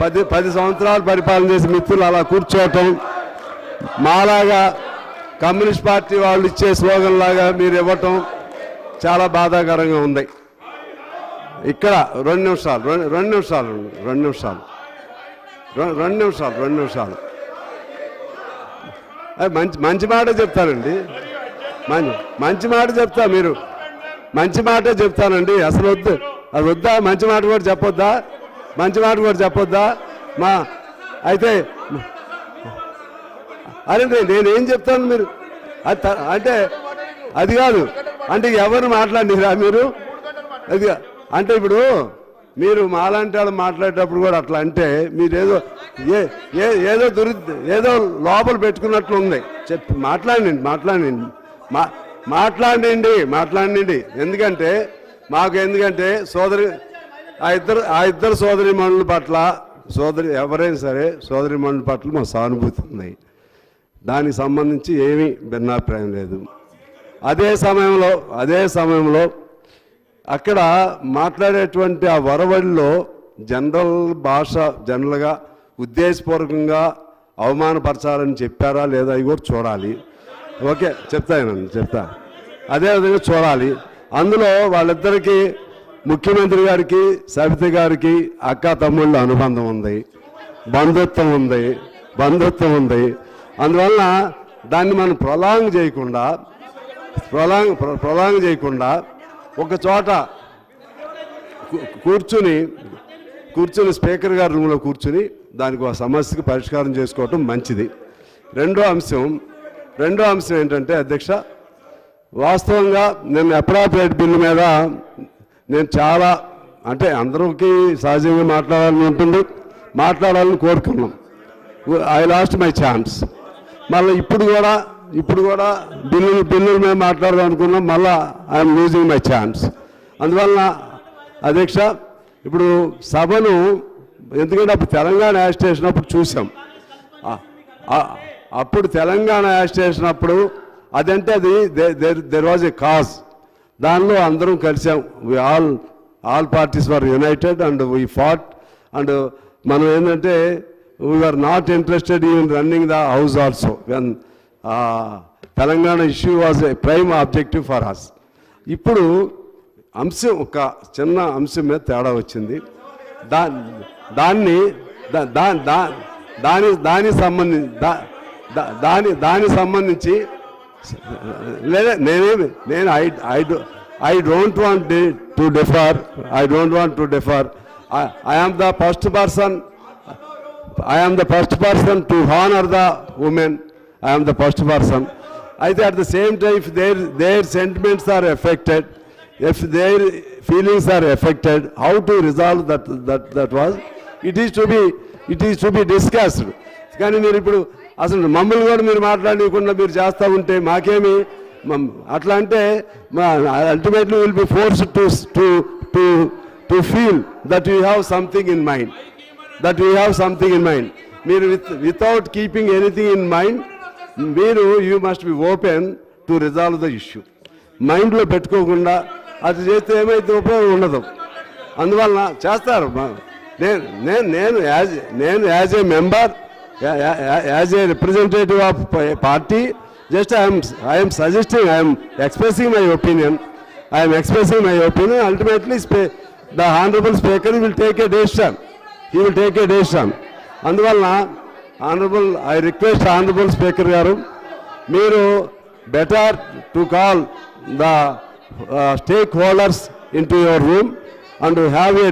పది పది సంవత్సరాలు పరిపాలన చేసి మిత్రులు అలా కూర్చోవటం మాలాగా కమ్యూనిస్ట్ పార్టీ వాళ్ళు ఇచ్చే స్లోగన్ లాగా మీరు ఇవ్వటం చాలా బాధాకరంగా ఉంది. ఇక్కడ రెండు నిమిషాలు రెండు రెండు నిమిషాలు రెండు నిమిషాలు రెండు నిమిషాలు రెండు నిమిషాలు. మంచి మంచి మాట చెప్తానండి. మంచి మంచి మాట చెప్తా మీరు. మంచి మాటే చెప్తానండి. అసలు వద్దు. అది వద్దా? మంచి మాట కూడా చెప్పొద్దా? మంచి మాట కూడా చెప్పొద్దా? మా అయితే అరే నేనేం చెప్తాను మీరు? అంటే అది కాదు. అంటే ఎవరు మాట్లాడినరా మీరు? అది అంటే ఇప్పుడు మీరు మాలాంటి వాళ్ళు మాట్లాడేటప్పుడు కూడా అట్లా అంటే మీరేదో ఏదో ఏ ఏ- ఏదో దురి ఏదో లోపల పెట్టుకున్నట్లు ఉంది. చెప్పి మాట్లాడండి మాట్లాడండి. మా మాట్లాడండి మాట్లాడండి. ఎందుకంటే మాకు ఎందుకంటే సోదరి ఆ ఇద్దరు ఆ ఇద్దరు సోదరి మనుల పట్ల సోదరి ఎవరైనా సరే సోదరి మనుల పట్ల మా సానుభూతి ఉంది. దానికి సంబంధించి ఏమీ భిన్నాభిప్రాయం లేదు. అదే సమయంలో అదే సమయంలో అక్కడ మాట్లాడేటువంటి ఆ వరవడిలో జనరల్ భాష జనరల్గా ఉద్దేశపూర్వకంగా అవమానపరచాలని చెప్పారా లేదా అవి కూడా చూడాలి. ఓకే చెప్తాను చెప్తా. అదేవిధంగా చూడాలి. అందులో వాళ్ళిద్దరికీ ముఖ్యమంత్రి గారికి సబిత గారికి అక్క తమ్ముళ్ళ అనుబంధం ఉంది బంధుత్వం ఉంది బంధుత్వం ఉంది. అందువలన దాన్ని మనం ప్రొలాంగ్ చేయకుండా ప్రొలాంగ్ ప్రొలాంగ్ చేయకుండా ఒక చోట కూర్చుని కూర్చుని స్పీకర్ గారి రూమ్లో కూర్చుని దానికి ఒక సమస్యకి పరిష్కారం చేసుకోవటం మంచిది. రెండో అంశం రెండో అంశం ఏంటంటే అధ్యక్ష వాస్తవంగా నేను అప్రాప్రియేట్ బిల్లు మీద నేను చాలా అంటే అందరికీ సహజంగా మాట్లాడాలని ఉంటుంది మాట్లాడాలని కోరుకున్నాం. ఐ లాస్ట్ మై ఛాన్స్ మళ్ళీ ఇప్పుడు కూడా ఇప్పుడు కూడా బిల్లులు బిల్లుల మీద మాట్లాడదాం అనుకున్నాం మళ్ళీ ఐఎమ్ లూజింగ్ మై ఛాన్స్ అందువలన అధ్యక్ష ఇప్పుడు సభను ఎందుకంటే అప్పుడు తెలంగాణ యాజిటేషన్ అప్పుడు చూసాం. అప్పుడు తెలంగాణ యాజిటేషన్ అప్పుడు అదంటే అది దెర్ వాజ్ ఏ కాజ్ దానిలో అందరం కలిసాం. We all all parties were united and we fought and మనం ఏంటంటే we are not interested in running the house also when Telangana issue was a prime objective for us ఇప్పుడు అంశం ఒక చిన్న అంశం మీద తేడా వచ్చింది. దా దాన్ని దా- దా- దా- దాని దానికి సంబంధించి దా- దాని దానికి సంబంధించి లేదా నేనేమి నేను I I I don't want to differ I don't want to differ I am the first person I am the first person to honor the women. I am the first person. I think at the same time, if their, their sentiments are affected, if their feelings are affected, how to resolve that, that, that was, it is to be, it is to be discussed. కానీ మీరు ఇప్పుడు అసలు మమ్మల్ని కూడా మీరు మాట్లాడకుండా మీరు చేస్తూ ఉంటే మాకేమి? అట్లా అంటే ultimately will be force to to to to feel that you have something in mind that you have something in mind మీరు with without keeping anything in mind మీరు you must be open to resolve the issue మైండ్లో పెట్టుకోకుండా అది చేస్తే ఏమైతే ఉపయోగం ఉండదు. అందువలన చేస్తారు. నేను నేను నేను యాజ్ నేను as a member as a representative of party just I'm I'm suggesting I'm expressing my opinion I'm expressing my opinion ultimately స్పే the honourable speaker will take a decision he will take a decision అందువలన honourable I request honourable speaker గారు మీరు better to call the stakeholders in to your room and have a